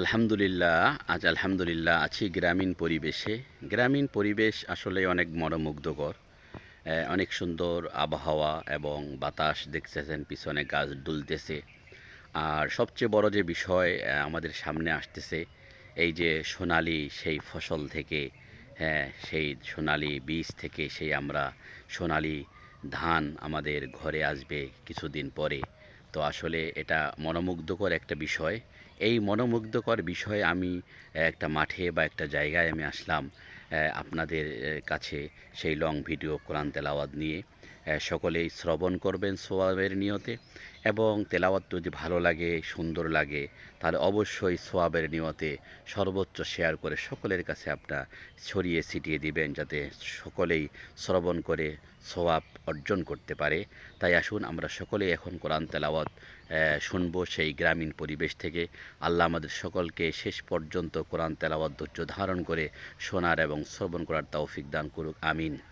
আলহামদুলিল্লাহ, আজ আলহামদুলিল্লাহ আছি গ্রামীণ পরিবেশে। গ্রামীণ পরিবেশ আসলে অনেক মনোমুগ্ধকর অনেক সুন্দর আবহাওয়া এবং বাতাস দেখতেছেন, পিছনে গাছ দুলতেছে। আর সবচেয়ে বড় যে বিষয় আমাদের সামনে আসতেছে, এই যে সোনালি সেই ফসল থেকে হ্যাঁ সেই সোনালি বীজ থেকে সেই আমরা সোনালি ধান আমাদের ঘরে আসবে কিছুদিন পরে। তো আসলে এটা মনোমুগ্ধকর একটা বিষয়। এই মনোমুগ্ধকর বিষয়ে আমি একটা মাঠে বা একটা জায়গায় আমি আসলাম আপনাদের কাছে সেই লং ভিডিও কোরআন তেলাওয়াত নিয়ে। সকলেই শ্রবণ করবেন সোয়াবের নিয়তে এবং তেলাওয়াত যদি ভালো লাগে, সুন্দর লাগে, তাহলে অবশ্যই সোয়াবের নিয়তে সর্বোচ্চ শেয়ার করে সকলের কাছে আপনার ছড়িয়ে ছিটিয়ে দিবেন যাতে সকলেই শ্রবণ করে সোয়াব অর্জন করতে পারে। তাই আসুন আমরা সকলেই এখন কোরআন তেলাওয়াত শুনব সেই গ্রামীণ পরিবেশ থেকে। আল্লাহ আমাদের সকলকে শেষ পর্যন্ত কোরআন তেলাওয়াত ধৈর্য ধারণ করে শোনার এবং শ্রবণ করার তৌফিক দান করুক। আমিন।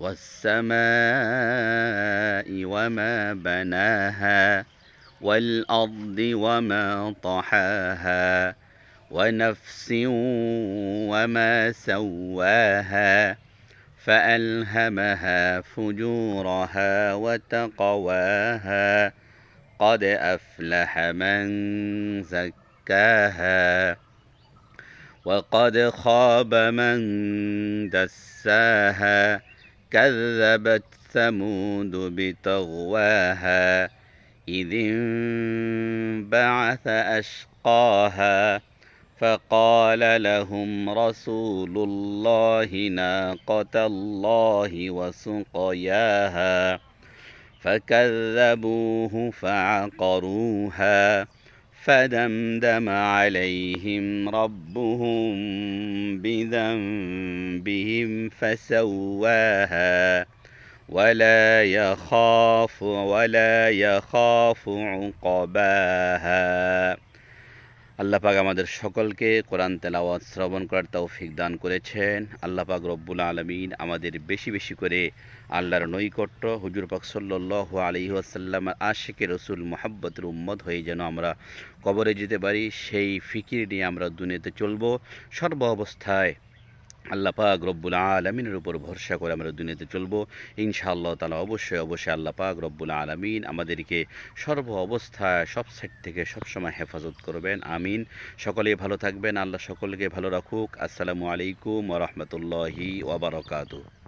والسماء وما بناها والأرض وما طحاها ونفس وما سواها فألهمها فجورها وتقواها قد أفلح من زكاها وقد خاب من دساها كذبت ثمود بطغواها إذ انبعث أشقاها فقال لهم رسول الله ناقة الله وسقياها فكذبوه فعقروها فدمدم عليهم ربهم بذنبهم فسواها ولا يخاف ولا يخاف عقباها. আল্লাহ পাক আমাদের সকলকে কোরআন তেলাওয়াত, শ্রবণ করার তৌফিক দান করেছেন। আল্লাহ পাক রব্বুল আলমিন আমাদের বেশি বেশি করে আল্লাহর নৈকট্য, হুজুর পাক সল্লাহ আলী আসাল্লাম রসুল, মোহাব্বতের উম্মত হয়ে যেন আমরা কবরে যেতে পারি, সেই ফিকির নিয়ে আমরা দুনিয়াতে চলব। সর্ব অবস্থায় আল্লাহ পাক রব্বুল আলমিনের উপর ভরসা করে আমরা দুনিয়াতে চলবো। ইনশাআল্লাহ তালা অবশ্যই অবশ্যই আল্লাহ পাক রব্বুল আলমিন আমাদেরকে সর্ব অবস্থায় সব সাইড থেকে সবসময় হেফাজত করবেন। আমিন। সকলে ভালো থাকবেন। আল্লাহ সকলকে ভালো রাখুক। আসসালামু আলাইকুম ওরহমতুল্লাহি ওবরাকাতু